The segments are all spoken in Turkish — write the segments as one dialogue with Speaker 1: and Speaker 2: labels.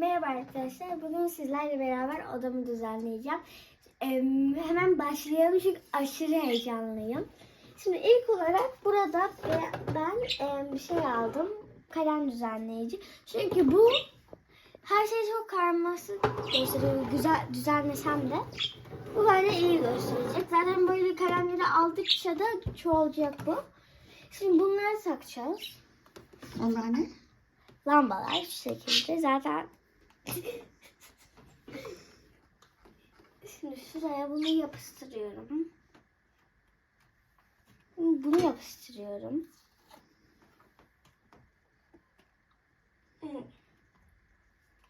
Speaker 1: Merhaba arkadaşlar. Bugün sizlerle beraber odamı düzenleyeceğim. Ee, hemen başlayalım çünkü aşırı heyecanlıyım. Şimdi ilk olarak burada e, ben e, bir şey aldım. Kalem düzenleyici. Çünkü bu her şey çok karmaşık gösteriyor. Güzel düzenlesem de. Bu böyle iyi gösterecek. Zaten böyle kalemleri aldıkça da çoğalacak bu. Şimdi bunları takacağız.
Speaker 2: Onlar ne?
Speaker 1: lambalar şu şekilde zaten şimdi şuraya bunu yapıştırıyorum bunu yapıştırıyorum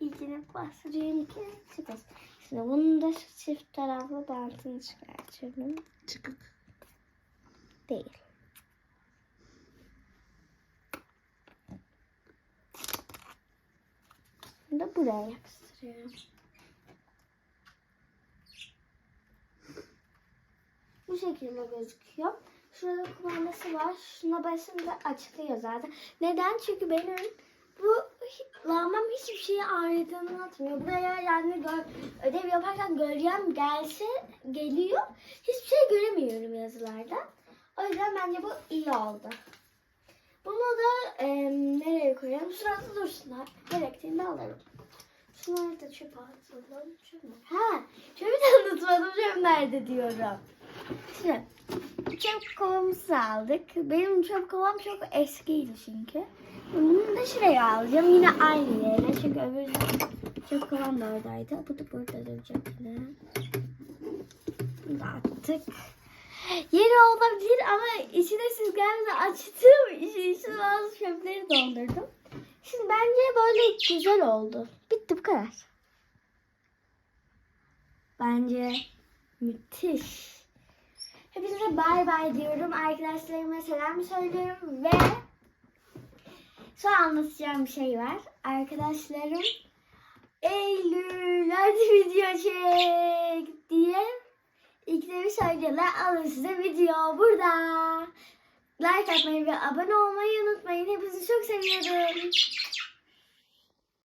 Speaker 1: İlkini bastırıyorum ki çıkasın. Şimdi bunun da şu çift taraflı bantını çıkartıyorum.
Speaker 2: Çıkık.
Speaker 1: Değil. Da buraya yapıştırıyorum. Bu şekilde gözüküyor. Şurada kumandası var. Şuna basınca açılıyor zaten. Neden? Çünkü benim bu lambam hiçbir şeyi aydınlatmıyor. Buraya yani gö- ödev yaparken gölgem gelse geliyor. Hiçbir şey göremiyorum yazılarda. O yüzden bence bu iyi oldu. Bunu da e, nereye koyalım? Şurada dursunlar. Gerektiğinde alırım. Şunları da atalım. Çöp mü? Ha, çöpü de unutmadım. Çöp nerede diyorum. Şimdi çöp kovamızı aldık. Benim çöp kovam çok eskiydi çünkü. Bunu da şuraya alacağım. Yine aynı yere. Çünkü öbür çöp kovam da oradaydı. Bu da burada duracak yine. Bunu da attık. Yeri olabilir ama içine süzgeçle açtım. İçine, içine bazı çöpleri doldurdum. Şimdi bence böyle güzel oldu. Bitti bu kadar. Bence müthiş. Hepinize bay bay diyorum. Arkadaşlarıma selam söylüyorum ve an anlatacağım bir şey var. Arkadaşlarım Eylül hadi video çek diye ilk de bir söylüyorlar. Alın size video burada. Like atmayı ve abone olmayı unutmayın. Hepinizi çok seviyorum.